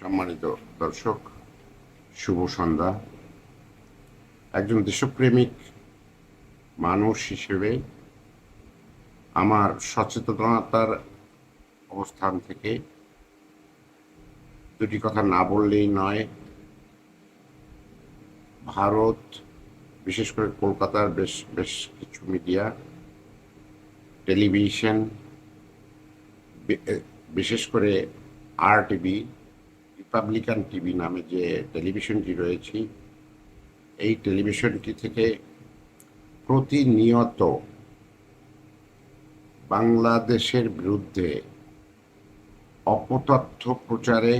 সম্মানিত দর্শক, শুভ সন্ধ্যা। একজন দেশপ্রেমিক মানুষ হিসেবে আমার সচেতনতার অবস্থান থেকে দুটি কথা না বললেই নয়, ভারত, বিশেষ করে কলকাতার বেশ বেশ কিছু মিডিয়া, টেলিভিশন বিশেষ করে আর টিভি রিপাবলিকান টিভি নামে যে টেলিভিশনটি রয়েছে, এই টেলিভিশনটি থেকে প্রতিনিয়ত বাংলাদেশের বিরুদ্ধে অপতথ্য প্রচারে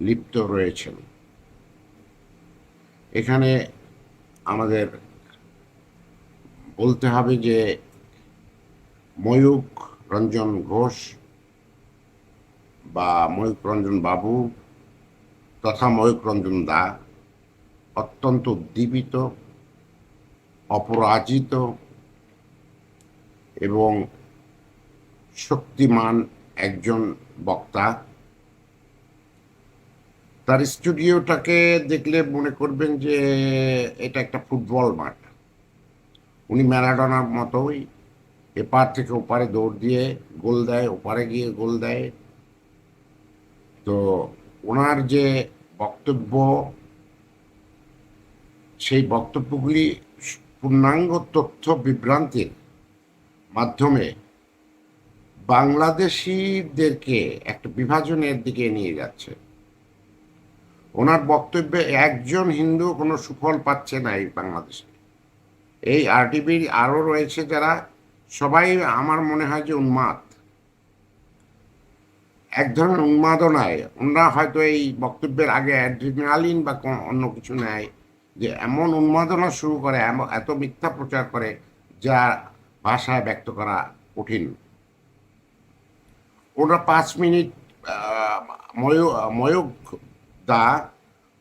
লিপ্ত রয়েছেন। এখানে আমাদের বলতে হবে যে ময়ূক রঞ্জন ঘোষ বা ময়ূক রঞ্জন বাবু তথা ময়ূক রঞ্জন দা অত্যন্ত উদ্দীপিত, অপরাজিত এবং শক্তিমান একজন বক্তা। তার স্টুডিওটাকে দেখলে মনে করবেন যে এটা একটা ফুটবল মাঠ। উনি ম্যারাডোনার মতোই এপার থেকে ওপারে দৌড় দিয়ে, গোল দেয়, ওপারে গিয়ে গোল দেয়। তো ওনার যে বক্তব্য, সেই বক্তব্যগুলি পূর্ণাঙ্গ তথ্য বিভ্রান্তির মাধ্যমে বাংলাদেশিদেরকে একটা বিভাজনের দিকে নিয়ে যাচ্ছে। ওনার বক্তব্যে একজন হিন্দু কোনো সুফল পাচ্ছে না এই বাংলাদেশে। এই আরটিভির আরও রয়েছে যারা, সবাই আমার মনে হয় যে উন্মাদ। এক ধরনের উন্মাদনায়। ওনারা হয়তো এই বক্তব্যের আগে অ্যাড্রিনালিন বা অন্য কিছু নেয়, যে এমন উন্মাদনা শুরু করে, এমন এত মিথ্যা প্রচার করে, যা ভাষায় ব্যক্ত করা কঠিন। ওরা পাঁচ মিনিট ময়ূক দা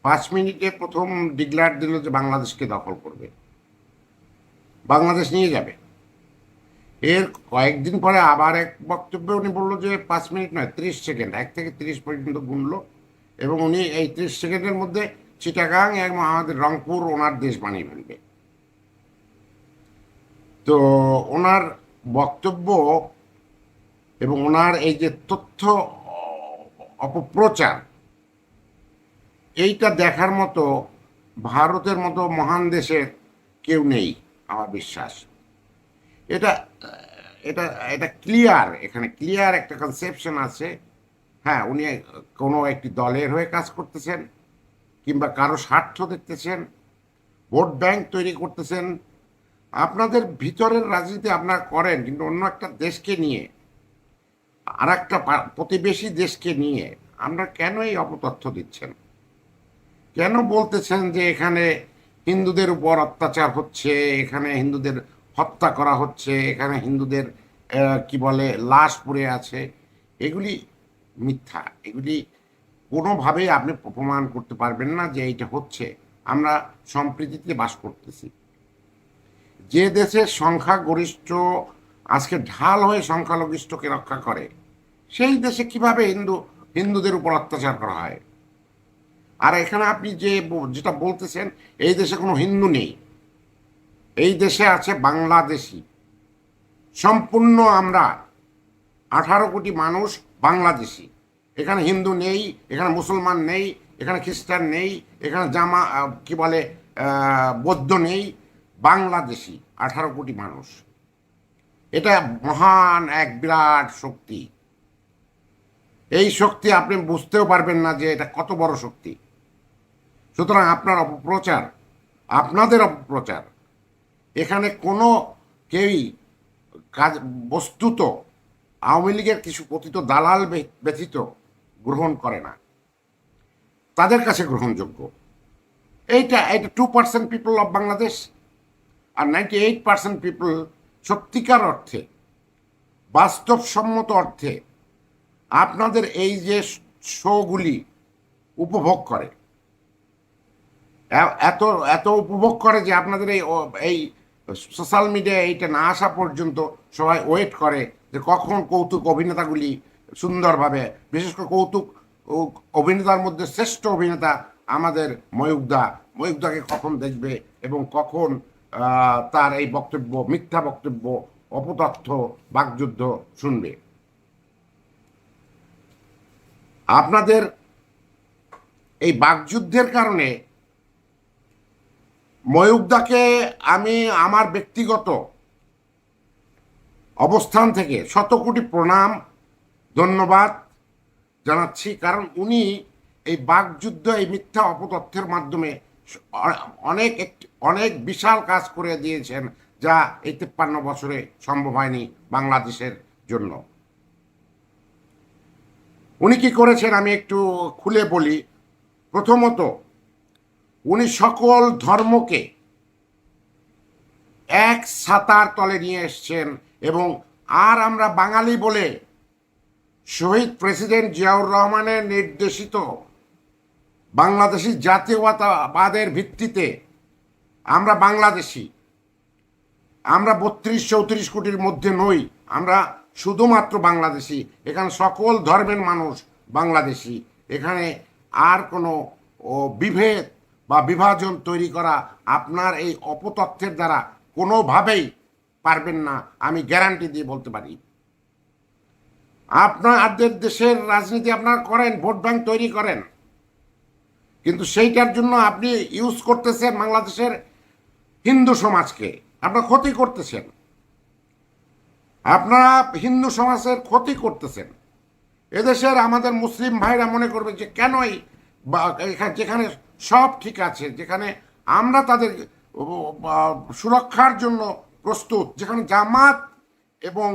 পাঁচ মিনিটে প্রথম ডিক্লার দিল যে বাংলাদেশকে দখল করবে। বাংলাদেশ নিয়ে যাবে। এর কয়েকদিন পরে আবার এক বক্তব্যে উনি বলল যে পাঁচ মিনিট নয়, ত্রিশ সেকেন্ড, এক থেকে ত্রিশ পর্যন্ত গুনলো। এবং উনি এই ত্রিশ সেকেন্ডের মধ্যে চিটাগাং এবং আমাদের রংপুর ওনার দেশ বানিয়ে ফেলবে। তো ওনার বক্তব্য এবং ওনার এই যে তথ্য অপপ্রচার, এইটা দেখার মতো ভারতের মতো মহান দেশের কেউ নেই, আমার বিশ্বাস। এটা এটা এটা ক্লিয়ার এখানে ক্লিয়ার একটা কনসেপশন আছে। হ্যাঁ উনি কোনো একটি দলের হয়ে কাজ করতেছেন, কিংবা কারও স্বার্থ দেখতেছেন, ভোট ব্যাংক তৈরি করতেছেন। আপনাদের ভিতরের রাজনীতি আপনারা করেন, কিন্তু অন্য একটা দেশকে নিয়ে আর একটা প্রতিবেশী দেশকে নিয়ে আমরা কেন এই অপতথ্য দিচ্ছেন? কেন বলতেছেন যে এখানে হিন্দুদের উপর অত্যাচার হচ্ছে, এখানে হিন্দুদের হত্যা করা হচ্ছে, এখানে হিন্দুদের কি বলে, লাশ পড়ে আছে, এগুলি মিথ্যা। এগুলি কোনোভাবেই আপনি প্রমাণ করতে পারবেন না যে এইটা হচ্ছে। আমরা সম্প্রীতিতে বাস করতেছি। যে দেশের সংখ্যাগরিষ্ঠ, আজকে ঢাল হয়ে সংখ্যালঘিষ্ঠকে রক্ষা করে, সেই দেশে কীভাবে হিন্দু, হিন্দুদের উপর অত্যাচার করা হয়? আর এখানে আপনি যে, যেটা বলতেছেন, এই দেশে কোনো হিন্দু নেই। এই দেশে আছে বাংলাদেশি। সম্পূর্ণ আমরা আঠারো কোটি মানুষ বাংলাদেশি। এখানে হিন্দু নেই, এখানে মুসলমান নেই, এখানে খ্রিস্টান নেই, এখানে জামা কি বলে বৌদ্ধ নেই, বাংলাদেশি আঠারো কোটি মানুষ। এটা মহান এক বিরাট শক্তি। এই শক্তি আপনি বুঝতেও পারবেন না যে এটা কত বড় শক্তি। সুতরাং আপনার অপপ্রচার, আপনাদের অপপ্রচার এখানে কোনো কেউই কাজ, বস্তুত আওয়ামী লীগের কিছু কথিত দালাল বে- ব্যতীত গ্রহণ করে না। তাদের কাছে গ্রহণযোগ্য। এইটা এটা two percent people of Bangladesh R ninety eight percent people সত্যিকার অর্থে, বাস্তবসম্মত অর্থে আপনাদের এই যে শোগুলি উপভোগ করে এত এত উপভোগ করে যে আপনাদের এই এই সোশ্যাল মিডিয়ায় এইটা না আসা পর্যন্ত সবাই ওয়েট করে যে কখন কৌতুক অভিনেতাগুলি সুন্দরভাবে, বিশেষ করে কৌতুক অভিনেতার মধ্যে শ্রেষ্ঠ অভিনেতা আমাদের ময়ুকদা ময়ুকদাকে কখন দেখবে এবং কখন তার এই বক্তব্য, মিথ্যা বক্তব্য, অপতথ্য, বাকযুদ্ধ শুনবে। আপনাদের এই বাকযুদ্ধের কারণে ময়ুকদাকে আমি আমার ব্যক্তিগত অবস্থান থেকে শত কোটি প্রণাম, ধন্যবাদ জানাচ্ছি। কারণ উনি এই বাকযুদ্ধ, এই মিথ্যা অপতথ্যের মাধ্যমে অনেক অনেক বিশাল কাজ করে দিয়েছেন, যা এই তেপ্পান্ন বছরে সম্ভব হয়নি বাংলাদেশের জন্য। উনি কি করেছেন আমি একটু খুলে বলি। প্রথমত উনি সকল ধর্মকে এক ছাতার তলে নিয়ে এসছেন এবং আর আমরা বাঙালি বলে শহীদ প্রেসিডেন্ট জিয়াউর রহমানের নির্দেশিত বাংলাদেশি জাতীয়তাবাদের ভিত্তিতে আমরা বাংলাদেশি, আমরা বত্রিশ চৌত্রিশ কোটির মধ্যে নই, আমরা শুধুমাত্র বাংলাদেশি। এখানে সকল ধর্মের মানুষ বাংলাদেশি। এখানে আর কোনো বিভেদ বা বিভাজন তৈরি করা আপনার এই অপতথ্যের দ্বারা কোনোভাবেই পারবেন না, আমি গ্যারান্টি দিয়ে বলতে পারি। আপনাদের দেশের রাজনীতি আপনারা করেন, ভোট ব্যাংক তৈরি করেন। কিন্তু সেইটার জন্য আপনি ইউজ করতেছেন বাংলাদেশের হিন্দু সমাজকে। আপনার ক্ষতি করতেছেন। আপনারা হিন্দু সমাজের ক্ষতি করতেছেন। এদেশের আমাদের মুসলিম ভাইরা মনে করবে যে কেনই বা যেখানে সব ঠিক আছে, যেখানে আমরা তাদের সুরক্ষার জন্য প্রস্তুত, যেখানে জামাত এবং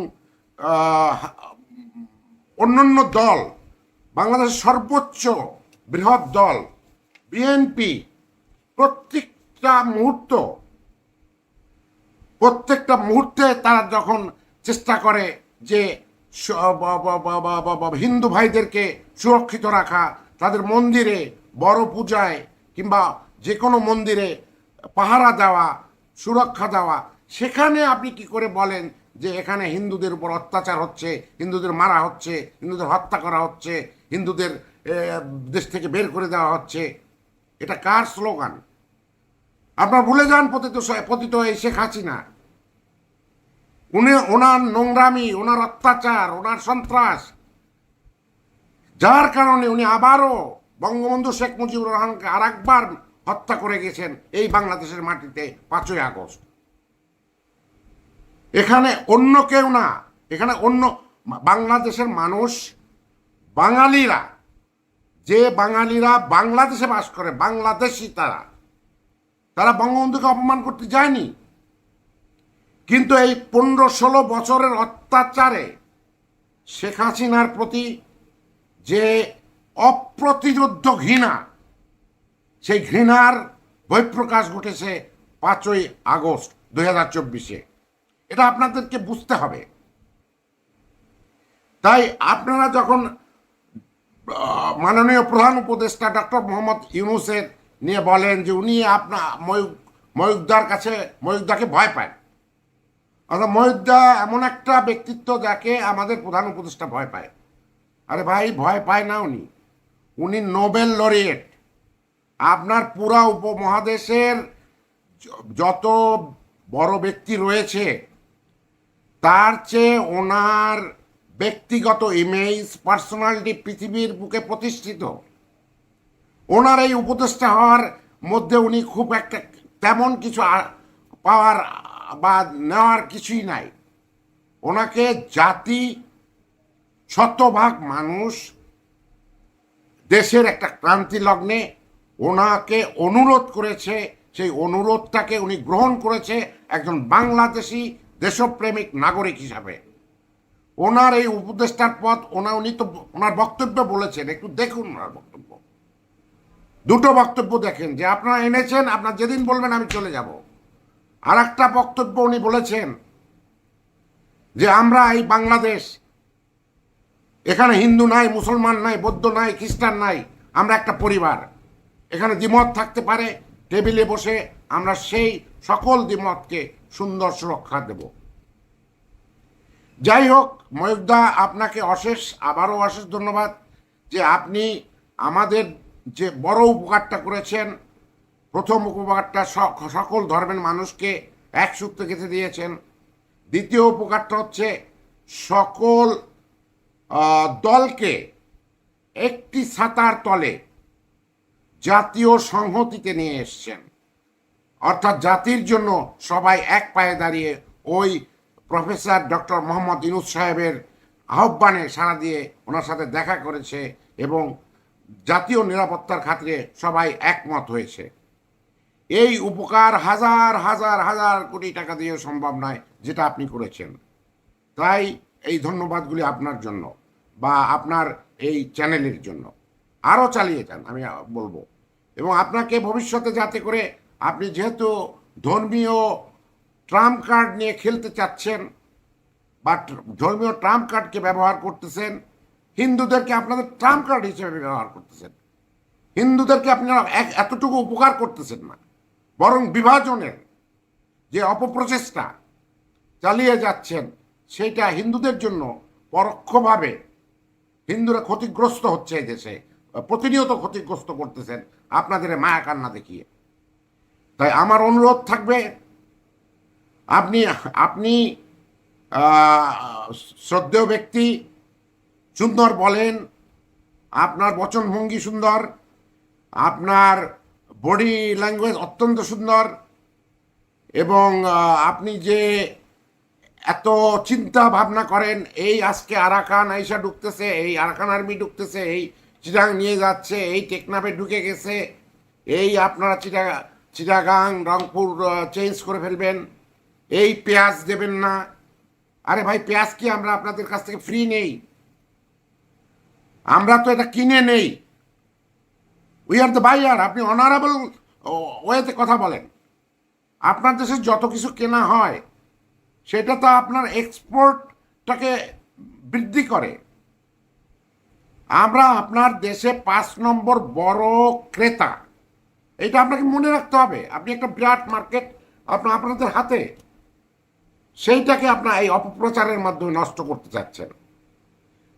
অন্যান্য দল, বাংলাদেশের সর্বোচ্চ বৃহৎ দল, বিএনপি, প্রত্যেকটা মুহূর্ত, প্রত্যেকটা মুহূর্তে তারা যখন চেষ্টা করে যে হিন্দু ভাইদেরকে সুরক্ষিত রাখা, তাদের মন্দিরে বড় পূজায় কিংবা যে কোনো মন্দিরে পাহারা দেওয়া, সুরক্ষা দেওয়া, সেখানে আপনি কি করে বলেন যে এখানে হিন্দুদের উপর অত্যাচার হচ্ছে, হিন্দুদের মারা হচ্ছে, হিন্দুদের হত্যা করা হচ্ছে, হিন্দুদের দেশ থেকে বের করে দেওয়া হচ্ছে? এটা কার স্লোগান? আপনার ভুলে যান পতিত পতিত এই শেখ হাসিনা। উনি, ওনার নোংরামি, ওনার অত্যাচার, ওনার সন্ত্রাস, যার কারণে উনি আবারও বঙ্গবন্ধু শেখ মুজিবুর রহমানকে আর একবার হত্যা করে গেছেন এই বাংলাদেশের মাটিতে পাঁচই আগস্ট। এখানে অন্য কেউ না, এখানে অন্য বাংলাদেশের মানুষ, বাঙালিরা, যে বাঙালিরা বাংলাদেশে বাস করে, বাংলাদেশি তারা তারা বঙ্গবন্ধুকে অপমান করতে যায়নি। কিন্তু এই পনেরো ষোলো বছরের অত্যাচারে শেখ হাসিনার প্রতি যে অপ্রতিরোধ্য ঘৃণা সেই ঘৃণার বহিঃপ্রকাশ ঘটেছে পাঁচই আগস্ট দুই হাজার চব্বিশে। এটা আপনাদেরকে বুঝতে হবে। তাই আপনারা যখন মাননীয় প্রধান উপদেষ্টা ডক্টর মোহাম্মদ ইউনুসের নিয়ে বলেন যে উনি আপনার ময়ূক ময়ূকদার কাছে ময়ূকদাকে ভয় পান অর্থাৎ ময়ূকদা এমন একটা ব্যক্তিত্ব যাকে আমাদের প্রধান উপদেষ্টা ভয় পায়। আরে ভাই, ভয় পায় না উনি। উনি নোবেল লরিয়েট। আপনার পুরা উপমহাদেশের যত বড় ব্যক্তি রয়েছে, তার চেয়ে ওনার ব্যক্তিগত ইমেজ পার্সোনালিটি পৃথিবীর বুকে প্রতিষ্ঠিত। ওনার এই উপদেষ্টা হওয়ার মধ্যে উনি খুব একটা তেমন কিছু পাওয়ার বা নেওয়ার কিছুই নাই। ওনাকে জাতি শতভাগ মানুষ দেশের একটা ক্রান্তি লগ্নে ওনাকে অনুরোধ করেছে, সেই অনুরোধটাকে উনি গ্রহণ করেছে একজন বাংলাদেশি দেশপ্রেমিক নাগরিক হিসাবে। ওনার এই উপদেষ্টার পথ ওনা উনি তো ওনার বক্তব্য বলেছেন, একটু দেখুন ওনার বক্তব্য। দুটো বক্তব্য দেখেন, যে আপনারা এনেছেন, আপনার যেদিন বলবেন আমি চলে যাব। আর একটা বক্তব্য উনি বলেছেন যে আমরা এই বাংলাদেশ এখানে হিন্দু নাই, মুসলমান নাই, বৌদ্ধ নাই, খ্রিস্টান নাই, আমরা একটা পরিবার। এখানে দ্বিমত থাকতে পারে, টেবিলে বসে আমরা সেই সকল দ্বিমতকে সুন্দর সুরক্ষা দেব। যাই হোক ময়ূকদা আপনাকে অশেষ, আবারও অশেষ ধন্যবাদ যে আপনি আমাদের যে বড় উপকারটা করেছেন, প্রথম উপকারটা সকল ধর্মের মানুষকে এক সূত্রে গেঁথে দিয়েছেন। দ্বিতীয় উপকারটা হচ্ছে সকল দলকে একটি ছাতার তলে জাতীয় সংহতিতে নিয়ে এসছেন। অর্থাৎ জাতির জন্য সবাই এক পায়ে দাঁড়িয়ে ওই প্রফেসর ডক্টর মোহাম্মদ ইনুস সাহেবের আহ্বানে সাড়া দিয়ে ওনার সাথে দেখা করেছে এবং জাতীয় নিরাপত্তার খাতিরে সবাই একমত হয়েছে। এই উপকার হাজার হাজার হাজার কোটি টাকা দিয়ে সম্ভব নয়, যেটা আপনি করেছেন। তাই এই ধন্যবাদগুলি আপনার জন্য। বা আপনার এই চ্যানেলের জন্য। আরও চালিয়ে যান, আমি বলব। এবং আপনাকে ভবিষ্যতে যাতে করে আপনি যেহেতু ধর্মীয় ট্রাম্প কার্ড নিয়ে খেলতে চাচ্ছেন বা ধর্মীয় ট্রাম্প কার্ডকে ব্যবহার করতেছেন, হিন্দুদেরকে আপনাদের ট্রাম্প কার্ড হিসেবে ব্যবহার করতেছেন। হিন্দুদেরকে আপনারা এক, এতটুকু উপকার করতেছেন না। বরং বিভাজনের যে অপপ্রচেষ্টা চালিয়ে যাচ্ছেন, সেটা হিন্দুদের জন্য পরোক্ষভাবে হিন্দুরা ক্ষতিগ্রস্ত হচ্ছে এই দেশে প্রতিনিয়ত ক্ষতিগ্রস্ত করতেছেন, আপনাদের মায়া কান্না দেখিয়ে। তাই আমার অনুরোধ থাকবে, আপনি আপনি শ্রদ্ধেয় ব্যক্তি, সুন্দর বলেন, আপনার বচনভঙ্গি সুন্দর, আপনার বডি ল্যাঙ্গুয়েজ অত্যন্ত সুন্দর, এবং আপনি যে এত চিন্তা ভাবনা করেন, এই আজকে আরাকান আইসা ঢুকতেছে, এই আরাকান আর্মি ঢুকতেছে, এই চিটাং নিয়ে যাচ্ছে, এই টেকনাফে ঢুকে গেছে, এই আপনারা চিটা চিটাগাং, রংপুর চেঞ্জ করে ফেলবেন, এই পেঁয়াজ দেবেন না। আরে ভাই, পেঁয়াজ কি আমরা আপনাদের কাছ থেকে ফ্রি নেই? আমরা তো এটা কিনে নেই। উই আর দ্য বাইয়ার আপনি অনারেবল ওয়েতে কথা বলেন। আপনার দেশে যত কিছু কেনা হয় সেটা তো আপনার এক্সপোর্টটাকে বৃদ্ধি করে। আমরা আপনার দেশে পাঁচ নম্বর বড় ক্রেতা। এটা আপনাকে মনে রাখতে হবে। আপনি একটা বিরাট মার্কেট আপনার, আপনাদের হাতে। সেইটাকে আপনার এই অপপ্রচারের মাধ্যমে নষ্ট করতে চাচ্ছেন।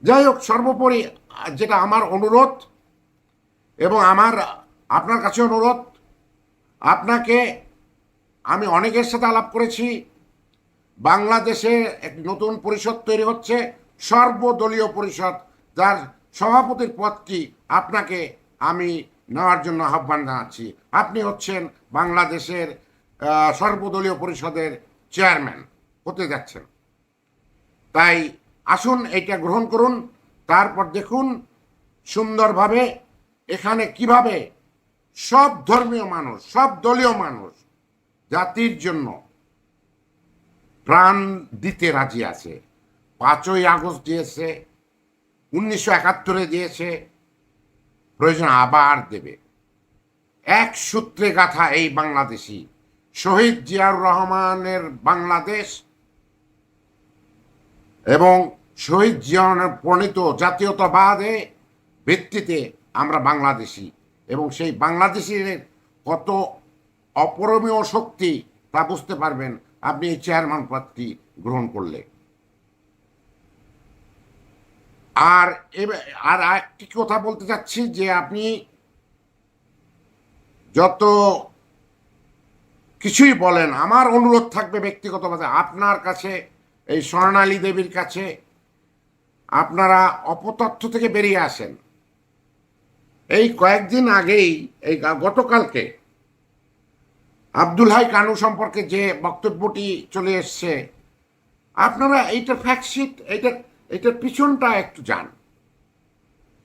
যাই হোক, সর্বোপরি যেটা আমার অনুরোধ এবং আমার, আপনার কাছে অনুরোধ, আপনাকে আমি অনেকের সাথে আলাপ করেছি। বাংলাদেশে এক নতুন পরিষদ তৈরি হচ্ছে, সর্বদলীয় পরিষদ, যার সভাপতির পদটি আপনাকে আমি নেওয়ার জন্য আহ্বান জানাচ্ছি। আপনি হচ্ছেন বাংলাদেশের সর্বদলীয় পরিষদের চেয়ারম্যান, হতে যাচ্ছেন। তাই আসুন এটা গ্রহণ করুন, তারপর দেখুন সুন্দরভাবে এখানে কীভাবে সব ধর্মীয় মানুষ, সব দলীয় মানুষ জাতির জন্য প্রাণ দিতে রাজি আছে। পাঁচই আগস্ট দিয়েছে, উনিশশো একাত্তরে দিয়েছে, প্রয়োজন আবার দেবে। এক সূত্রে গাথা এই বাংলাদেশি শহীদ জিয়াউর রহমানের বাংলাদেশ এবং শহীদ জিয়াউরের প্রণীত জাতীয়তাবাদে ভিত্তিতে আমরা বাংলাদেশি এবং সেই বাংলাদেশের কত অপরমীয় শক্তি তা বুঝতে পারবেন আপনি এই চেয়ারম্যান পদটি গ্রহণ করলে। আর আর একটি কথা বলতে চাচ্ছি যে আপনি যত কিছুই বলেন, আমার অনুরোধ থাকবে ব্যক্তিগতভাবে আপনার কাছে, এই স্বর্ণালী দেবীর কাছে, আপনারা অপতথ্য থেকে বেরিয়ে আসেন। এই কয়েকদিন আগেই, এই গতকালকে আব্দুল হাই কানু সম্পর্কে যে বক্তব্যটি চলে এসছে, আপনারা এইটার ফ্যাক্টশিট এইটার এটার পিছনটা একটু যান।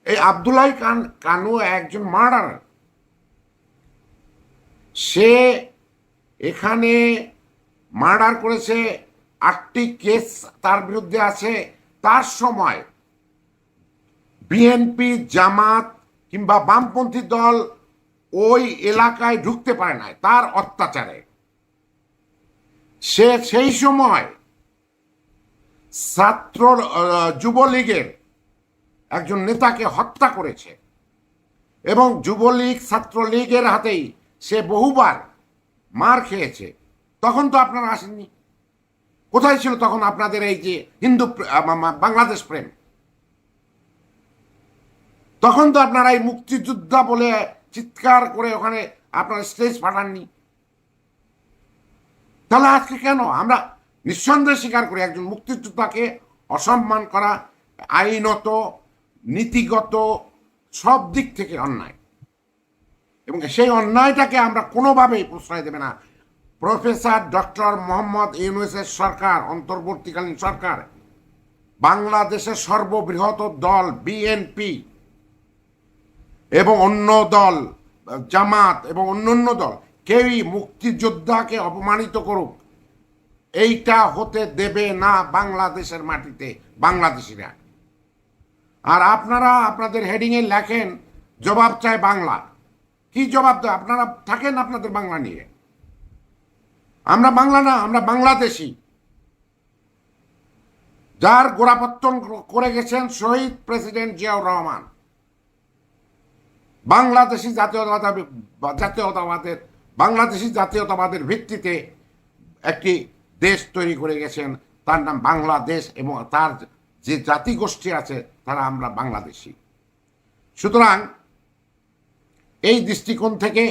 এই আবদুল্লাহ কান, কানু একজন মার্ডার সে এখানে মার্ডার করেছে, আটটি কেস তার বিরুদ্ধে আছে। তার সময় বিএনপি, জামাত কিংবা বামপন্থী দল ওই এলাকায় ঢুকতে পারে না তার অত্যাচারে। সে সেই সময় ছাত্র যুবলীগের একজন নেতাকে হত্যা করেছে এবং যুবলীগ ছাত্রলীগের হাতেই সে বহুবার মার খেয়েছে। তখন তো আপনারা আসেননি। কোথায় ছিল তখন আপনাদের এই যে হিন্দু বাংলাদেশ প্রেম? তখন তো আপনারা এই মুক্তিযোদ্ধা বলে চিৎকার করে ওখানে আপনারা স্টেজ পাঠাননি। তাহলে আজকে কেন? আমরা নিঃসন্দেহে স্বীকার করি, একজন মুক্তিযোদ্ধাকে অসম্মান করা আইনত, নীতিগত, সব দিক থেকে অন্যায়। এবং সেই অন্যায়টাকে আমরা কোনোভাবেই প্রশ্রয় দেবে না। প্রফেসর ডক্টর মোহাম্মদ ইউনুসের সরকার, অন্তর্বর্তীকালীন সরকার, বাংলাদেশের সর্ববৃহৎ দল, বিএনপি এবং অন্য দল, জামাত এবং অন্যান্য দল, কেউই মুক্তিযোদ্ধাকে অপমানিত করুক। এইটা হতে দেবে না বাংলাদেশের মাটিতে, বাংলাদেশিরা। আর আপনারা আপনাদের হেডিংয়ে লেখেন, জবাব চায় বাংলা। কি জবাব দেয়? আপনারা থাকেন আপনাদের বাংলা নিয়ে। আমরা বাংলা না, আমরা বাংলাদেশি। যার গোড়াপত্তন করে গেছেন শহীদ প্রেসিডেন্ট জিয়াউর রহমান। বাংলাদেশি জাতীয়তাবাদ, জাতীয়তাবাদের, বাংলাদেশি জাতীয়তাবাদের ভিত্তিতে একটি দেশ তৈরি করে গেছেন। তার নাম বাংলাদেশ এবং তার যে জাতিগোষ্ঠী আছে, তারা আমরা বাংলাদেশি। সুতরাং এই দৃষ্টিকোণ থেকে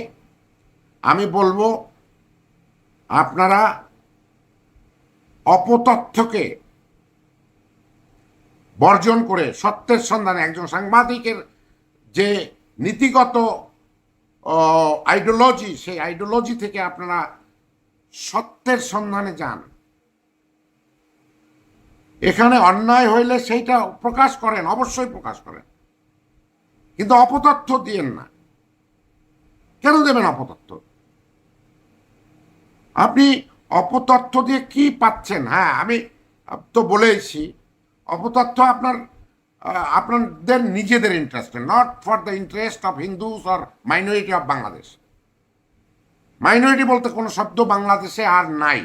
আমি বলব, আপনারা অপতথ্যকে বর্জন করে সত্যের সন্ধানে একজন সাংবাদিকের যে নীতিগত আইডিওলজি সেই আইডিওলজি থেকে আপনারা সত্যের সন্ধানে যান। এখানে অন্যায় হইলে সেইটা প্রকাশ করেন, অবশ্যই প্রকাশ করেন। কিন্তু অপতথ্য দিয়েন না। কেন দেবেন অপতথ্য? আপনি অপতথ্য দিয়ে কি পাচ্ছেন? হ্যাঁ আমি তো বলেইছি, অপতথ্য আপনার আপনাদের নিজেদের ইন্টারেস্টে not for the interest of Hindus or minority of Bangladesh minority বলতে কোনো শব্দ বাংলাদেশে আর নাই।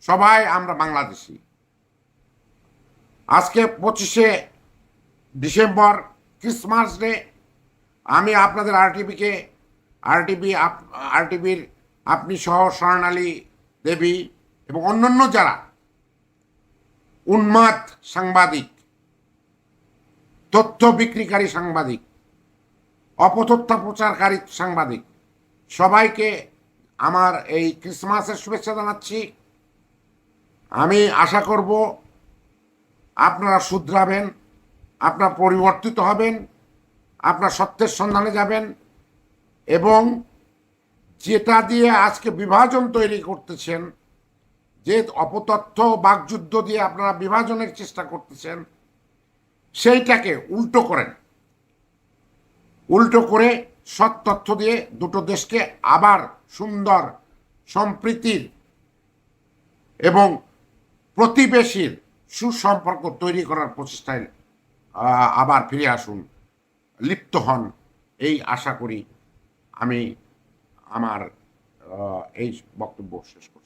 সবাই আমরা বাংলাদেশি। আজকে পঁচিশে ডিসেম্বর ক্রিসমাস ডে আমি আপনাদের আরটিভিকে আরটিভি আরটিভির আপনি সহ স্বর্ণালী দেবী এবং অন্যান্য যারা উন্মাদ সাংবাদিক তথ্য বিক্রিকারী সাংবাদিক, অপতথ্য প্রচারকারী সাংবাদিক। সবাইকে আমার এই ক্রিসমাসের শুভেচ্ছা জানাচ্ছি। আমি আশা করব আপনারা শুধরাবেন, আপনারা পরিবর্তিত হবেন, আপনার সত্যের সন্ধানে যাবেন এবং যেটা দিয়ে আজকে বিভাজন তৈরি করতেছেন, যে অপতথ্য, বাকযুদ্ধ দিয়ে আপনারা বিভাজনের চেষ্টা করতেছেন সেইটাকে উল্টো করেন। উল্টো করে সৎ তথ্য দিয়ে দুটো দেশকে আবার সুন্দর, সম্প্রীতির এবং প্রতিবেশীর সুসম্পর্ক তৈরি করার প্রচেষ্টায় আবার ফিরে আসুন। লিপ্ত হন। এই আশা করি আমি আমার এই বক্তব্য শেষ করছি।